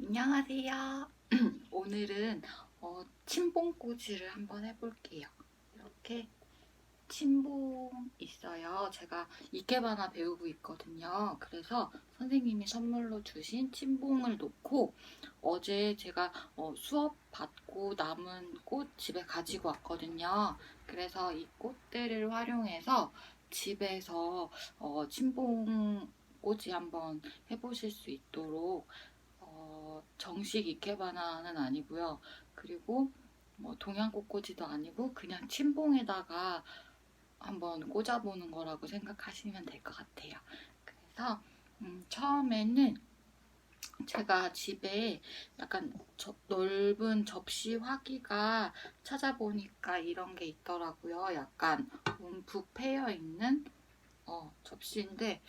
안녕하세요. 오늘은 어, 침봉꽂이를 한번 해볼게요. 이렇게 침봉 있어요. 제가 이케바나 배우고 있거든요. 그래서 선생님이 선물로 주신 침봉을 놓고 어제 제가 어, 수업 받고 남은 꽃 집에 가지고 왔거든요. 그래서 이 꽃들을 활용해서 집에서 어, 침봉 꽂이 한번 해보실 수 있도록 어, 정식 이케바나는 아니고요. 그리고 뭐 동양 꽃꽂이도 아니고 그냥 침봉에다가 한번 꽂아보는 거라고 생각하시면 될 것 같아요. 그래서 음, 처음에는 제가 집에 약간 저- 넓은 접시 화기가 찾아보니까 이런 게 있더라고요. 약간 움푹 패여 있는 어, 접시인데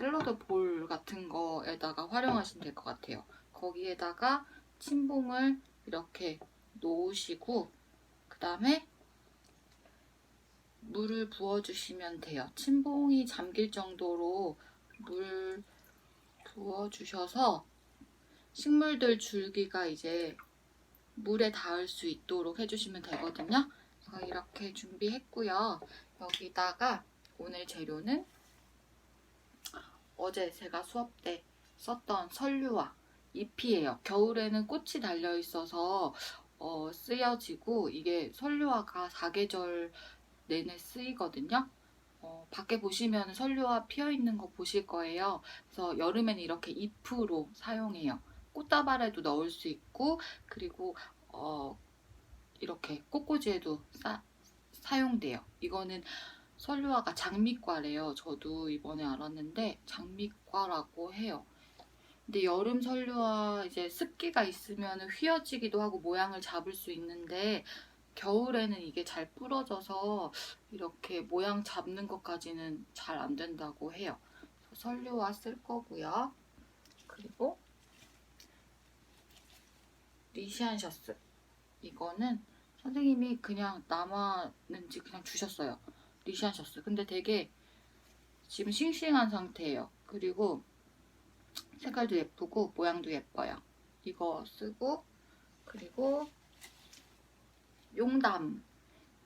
샐러드 볼 같은 거에다가 활용하시면 될 것 같아요. 거기에다가 침봉을 이렇게 놓으시고 그 다음에 물을 부어주시면 돼요. 침봉이 잠길 정도로 물 부어주셔서 식물들 줄기가 이제 물에 닿을 수 있도록 해주시면 되거든요. 이렇게 준비했고요. 여기다가 오늘 재료는 어제 제가 수업 때 썼던 설류와 잎이에요. 겨울에는 꽃이 달려 있어서 어, 쓰여지고 이게 설류화가 사계절 내내 쓰이거든요. 어, 밖에 보시면 설류화 피어 있는 거 보실 거예요. 그래서 여름에는 이렇게 잎으로 사용해요. 꽃다발에도 넣을 수 있고 그리고 어, 이렇게 꽃꽂이에도 싸- 사용돼요. 이거는 설류화가 장미과래요. 저도 이번에 알았는데 장미과라고 해요. 근데 여름 설류화 이제 습기가 있으면 휘어지기도 하고 모양을 잡을 수 있는데 겨울에는 이게 잘 부러져서 이렇게 모양 잡는 것까지는 잘 안 된다고 해요. 설류화 쓸 거고요. 그리고 리시안 셔츠 이거는 선생님이 그냥 남았는지 그냥 주셨어요. 셔츠. 근데 되게 지금 싱싱한 상태예요. 그리고 색깔도 예쁘고 모양도 예뻐요. 이거 쓰고 그리고 용담.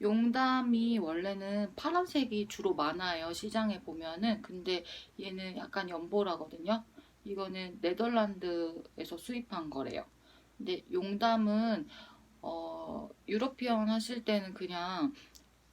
용담이 원래는 파란색이 주로 많아요. 시장에 보면은. 근데 얘는 약간 연보라거든요. 이거는 네덜란드에서 수입한 거래요. 근데 용담은 어, 유러피언 하실 때는 그냥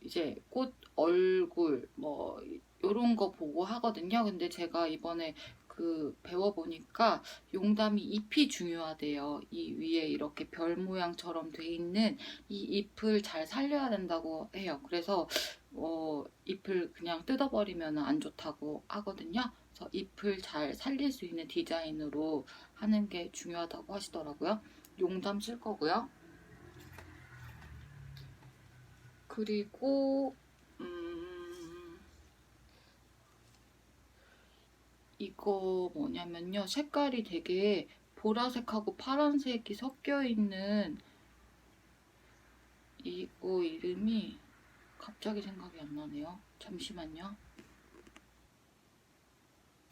이제 꽃 얼굴 뭐 요런 거 보고 하거든요. 근데 제가 이번에 그 배워보니까 용담이 잎이 중요하대요. 이 위에 이렇게 별 모양처럼 돼 있는 이 잎을 잘 살려야 된다고 해요. 그래서 어, 잎을 그냥 뜯어버리면 안 좋다고 하거든요. 그래서 잎을 잘 살릴 수 있는 디자인으로 하는 게 중요하다고 하시더라고요. 용담 쓸 거고요. 그리고 이거 뭐냐면요. 색깔이 되게 보라색하고 파란색이 섞여 있는 이거 이름이 갑자기 생각이 안 나네요. 잠시만요.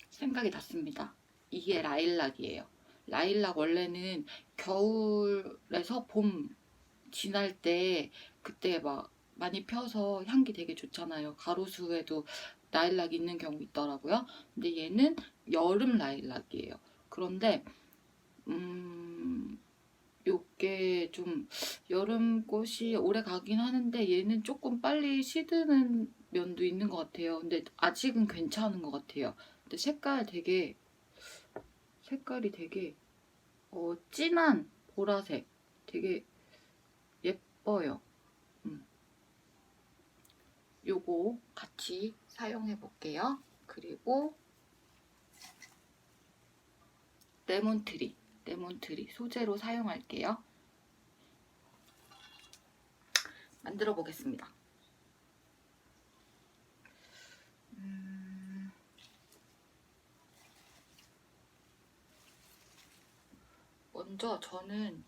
생각이 났습니다. 이게 라일락이에요. 라일락 원래는 겨울에서 봄 지날 때 그때 막 많이 펴서 향기 되게 좋잖아요. 가로수에도 라일락 있는 경우 있더라고요. 근데 얘는 여름 라일락이에요. 그런데 음 요게 좀 여름 꽃이 오래 가긴 하는데 얘는 조금 빨리 시드는 면도 있는 것 같아요. 근데 아직은 괜찮은 것 같아요. 근데 색깔 되게 색깔이 되게 어, 진한 보라색 되게 예뻐요. 음. 요거 같이 사용해 볼게요. 그리고 레몬트리, 레몬트리 소재로 사용할게요. 만들어 보겠습니다. 먼저 저는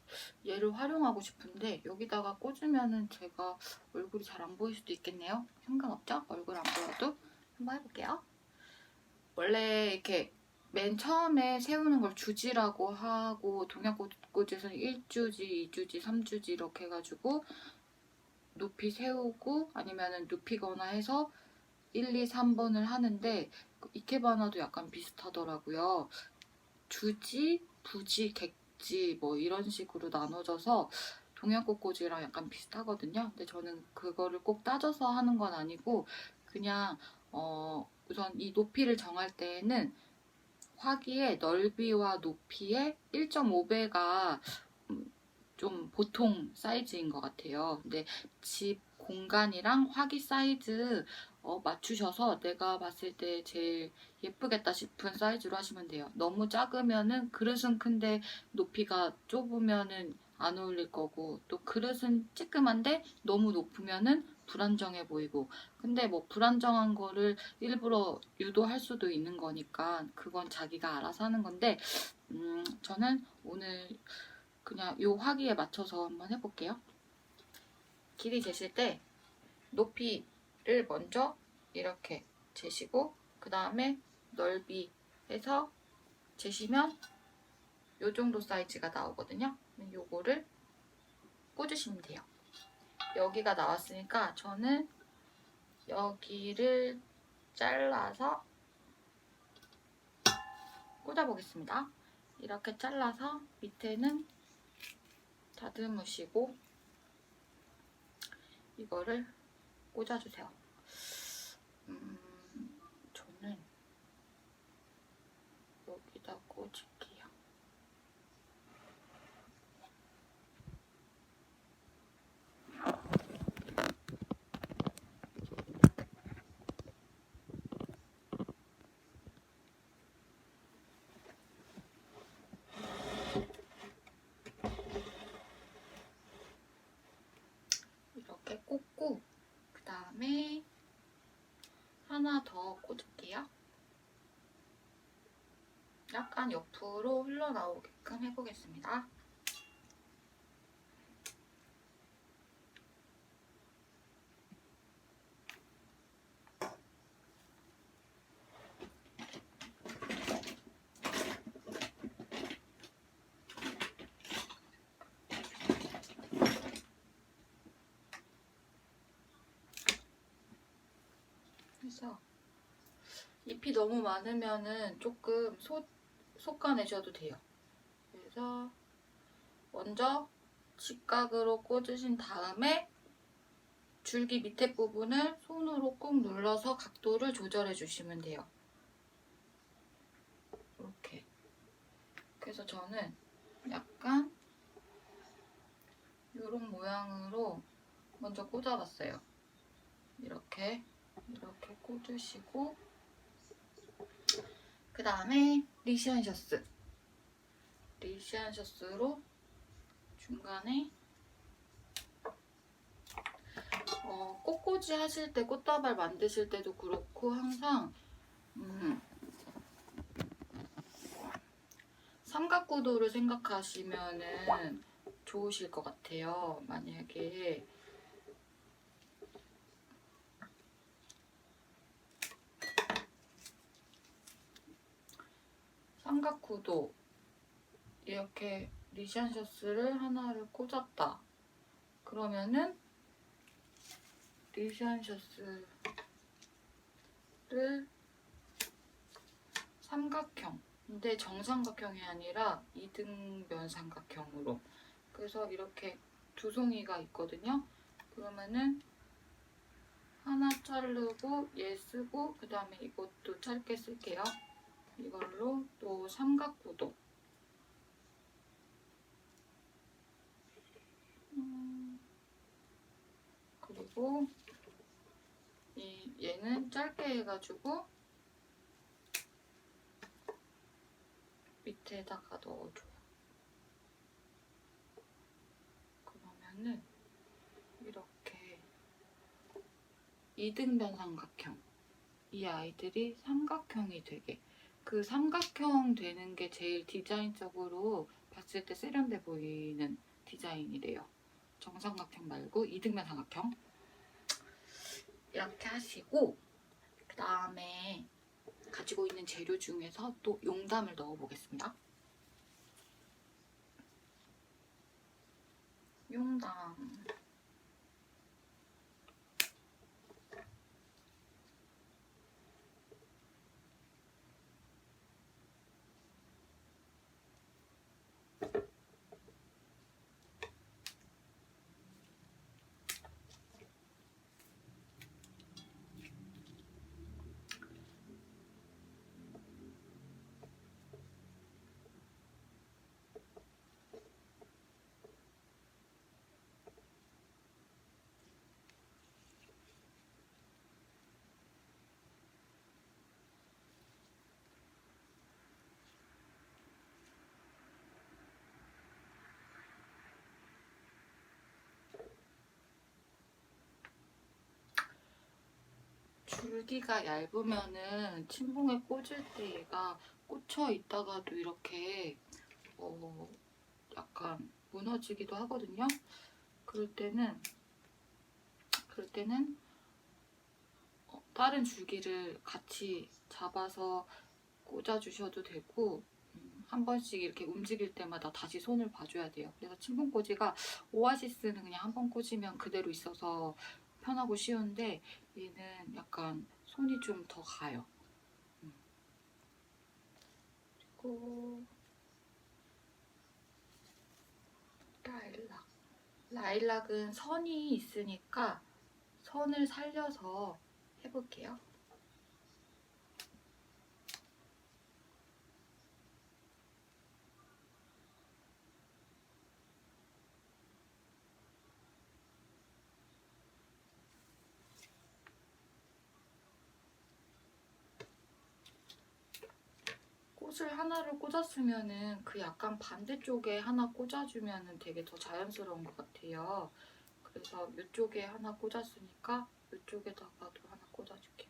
얘를 활용하고 싶은데 여기다가 꽂으면은 제가 얼굴이 잘 안 보일 수도 있겠네요. 상관없죠? 얼굴 안 보여도 한번 해볼게요. 원래 이렇게 맨 처음에 세우는 걸 주지라고 하고 동양꽃꽂이에서는 1주지, 2주지, 3주지 이렇게 해가지고 높이 세우고 아니면은 눕히거나 해서 1, 2, 3번을 하는데 그 이케바나도 약간 비슷하더라고요. 주지, 부지, 객 지뭐 이런 식으로 나눠져서 동양꽃꽂이랑 약간 비슷하거든요. 근데 저는 그거를 꼭 따져서 하는 건 아니고 그냥 어 우선 이 높이를 정할 때에는 화기의 넓이와 높이의 1.5배가 좀 보통 사이즈인 것 같아요. 근데 집 공간이랑 화기 사이즈 어, 맞추셔서 내가 봤을 때 제일 예쁘겠다 싶은 사이즈로 하시면 돼요. 너무 작으면은 그릇은 큰데 높이가 좁으면은 안 어울릴 거고 또 그릇은 쬐끔한데 너무 높으면은 불안정해 보이고 근데 뭐 불안정한 거를 일부러 유도할 수도 있는 거니까 그건 자기가 알아서 하는 건데 음, 저는 오늘 그냥 요 화기에 맞춰서 한번 해볼게요. 길이 재실 때 높이 를 먼저 이렇게 재시고 그 다음에 넓이 해서 재시면 요 정도 사이즈가 나오거든요. 요거를 꽂으시면 돼요. 여기가 나왔으니까 저는 여기를 잘라서 꽂아보겠습니다. 이렇게 잘라서 밑에는 다듬으시고 이거를 꽂아주세요. 음, 저는 여기다 꽂을게요. 이렇게 꽂고 그 다음에 하나 더 꽂을게요. 약간 옆으로 흘러나오게끔 해보겠습니다. 그래서 잎이 너무 많으면은 조금 소, 솎아내셔도 돼요. 그래서 먼저 직각으로 꽂으신 다음에 줄기 밑에 부분을 손으로 꾹 눌러서 각도를 조절해 주시면 돼요. 이렇게. 그래서 저는 약간 이런 모양으로 먼저 꽂아봤어요. 이렇게. 이렇게 꽂으시고 그 다음에 리시안 셔스 리시안 셔스로 중간에 어, 꽃꽂이 하실 때 꽃다발 만드실 때도 그렇고 항상 음, 삼각구도를 생각하시면은 좋으실 것 같아요. 만약에 삼각구도 이렇게 리시안 셔츠를 하나를 꽂았다. 그러면은 리시안 셔츠를 삼각형 근데 정삼각형이 아니라 이등변 삼각형으로 그래서 이렇게 두 송이가 있거든요. 그러면은 하나 자르고 얘 쓰고 그 다음에 이것도 짧게 쓸게요. 이걸로 또 삼각구도 음, 그리고 이 얘는 짧게 해가지고 밑에다가 넣어줘요. 그러면은 이렇게 이등변 삼각형 이 아이들이 삼각형이 되게 그 삼각형 되는 게 제일 디자인적으로 봤을 때 세련돼 보이는 디자인이래요. 정삼각형 말고 이등변 삼각형. 이렇게 하시고 그 다음에 가지고 있는 재료 중에서 또 용담을 넣어 보겠습니다. 용담. 줄기가 얇으면은 침봉에 꽂을 때 얘가 꽂혀 있다가도 이렇게 어 약간 무너지기도 하거든요. 그럴 때는 그럴 때는 어, 다른 줄기를 같이 잡아서 꽂아 주셔도 되고 음, 한 번씩 이렇게 움직일 때마다 다시 손을 봐줘야 돼요. 그래서 침봉꽂이가 오아시스는 그냥 한 번 꽂으면 그대로 있어서 편하고 쉬운데 얘는 약간 손이 좀 더 가요. 음. 그리고 라일락. 라일락은 선이 있으니까 선을 살려서 해볼게요. 꽃을 하나를 꽂았으면은 그 약간 반대쪽에 하나 꽂아주면은 되게 더 자연스러운 것 같아요. 그래서 이쪽에 하나 꽂았으니까 이쪽에다가도 하나 꽂아줄게요.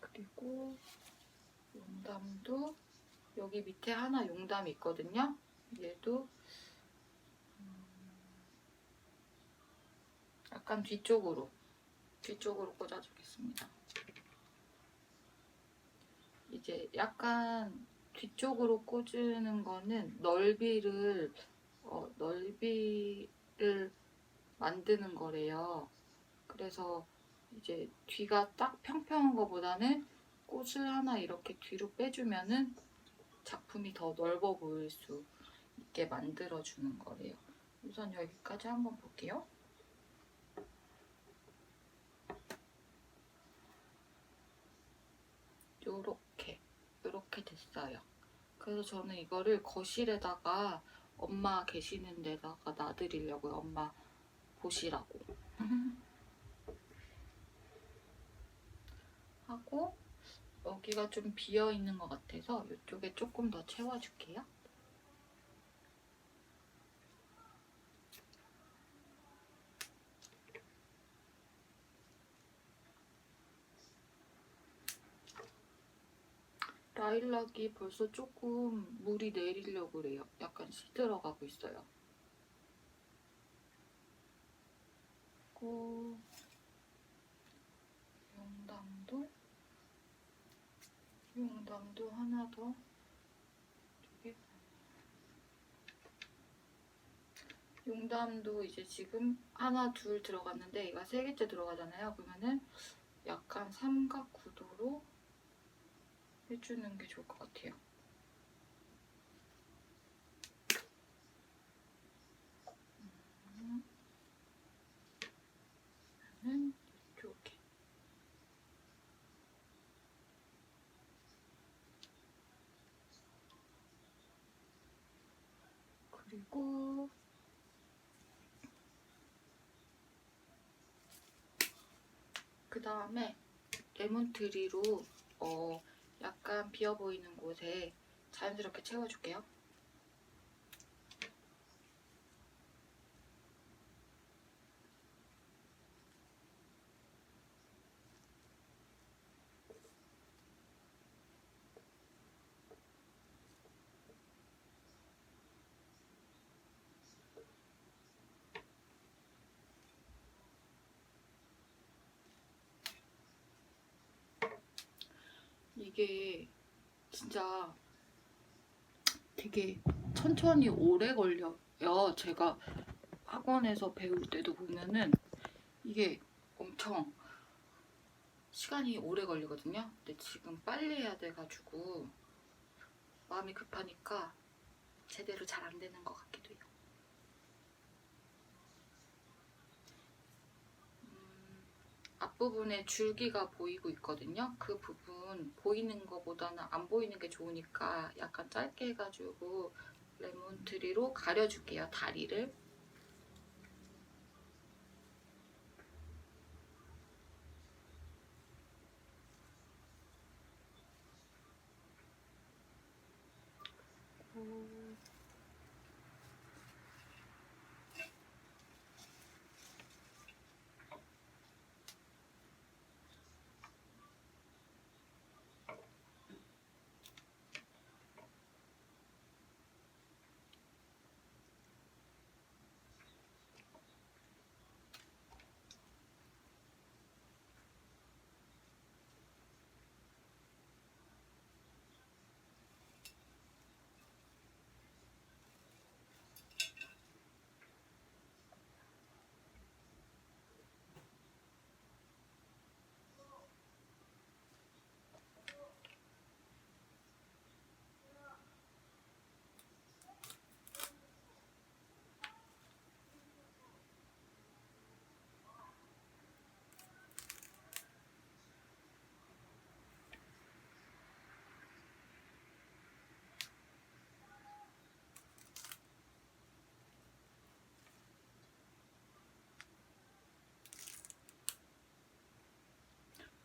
그리고 용담도 여기 밑에 하나 용담 있거든요. 얘도 약간 뒤쪽으로 뒤쪽으로 꽂아주겠습니다. 이제 약간 뒤쪽으로 꽂는 거는 넓이를 어, 넓이를 만드는 거래요. 그래서 이제 뒤가 딱 평평한 것보다는 꽃을 하나 이렇게 뒤로 빼주면은 작품이 더 넓어 보일 수 있게 만들어 주는 거래요. 우선 여기까지 한번 볼게요. 요렇게 요렇게 됐어요. 그래서 저는 이거를 거실에다가 엄마 계시는 데다가 놔드리려고요. 엄마 보시라고. 하고 여기가 좀 비어 있는 것 같아서 이쪽에 조금 더 채워줄게요. 라일락이 벌써 조금 물이 내리려고 그래요. 약간 시들어가고 있어요. 그리고 용담도 용담도 하나 더 용담도 이제 지금 하나 둘 들어갔는데 얘가 세 개째 들어가잖아요. 그러면은 약간 삼각 구도로 해주는 게 좋을 것 같아요. 음. 그리고 그 다음에 레몬트리로 어, 약간 비어 보이는 곳에 자연스럽게 채워줄게요. 이게 진짜 되게 천천히 오래 걸려요. 제가 학원에서 배울 때도 보면은 이게 엄청 시간이 오래 걸리거든요. 근데 지금 빨리 해야 돼가지고 마음이 급하니까 제대로 잘 안 되는 것 같기도 해요. 음, 앞부분에 줄기가 보이고 있거든요. 그 부분 보이는 것보다는 안 보이는 게 좋으니까 약간 짧게 해가지고 레몬 트리로 가려줄게요. 다리를. 음.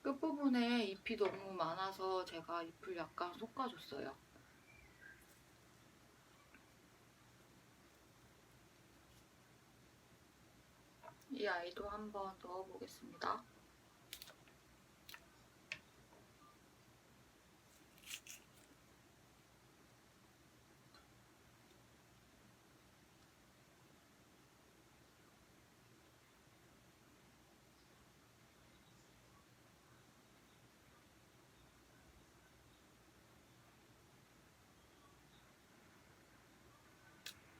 끝부분에 잎이 너무 많아서 제가 잎을 약간 솎아줬어요. 이 아이도 한번 넣어보겠습니다.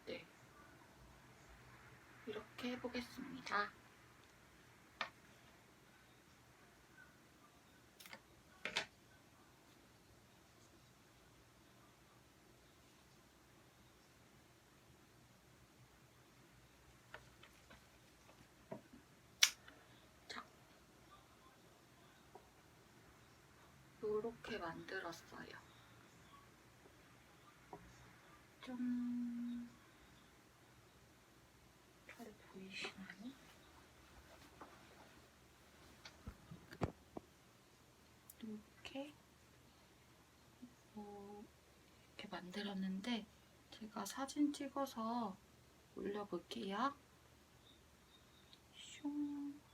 네. 이렇게 해보겠습니다. 자, 요렇게 만들었어요. 좀잘 이렇게 뭐 이렇게 만들었는데 제가 사진 찍어서 올려볼게요. 슝.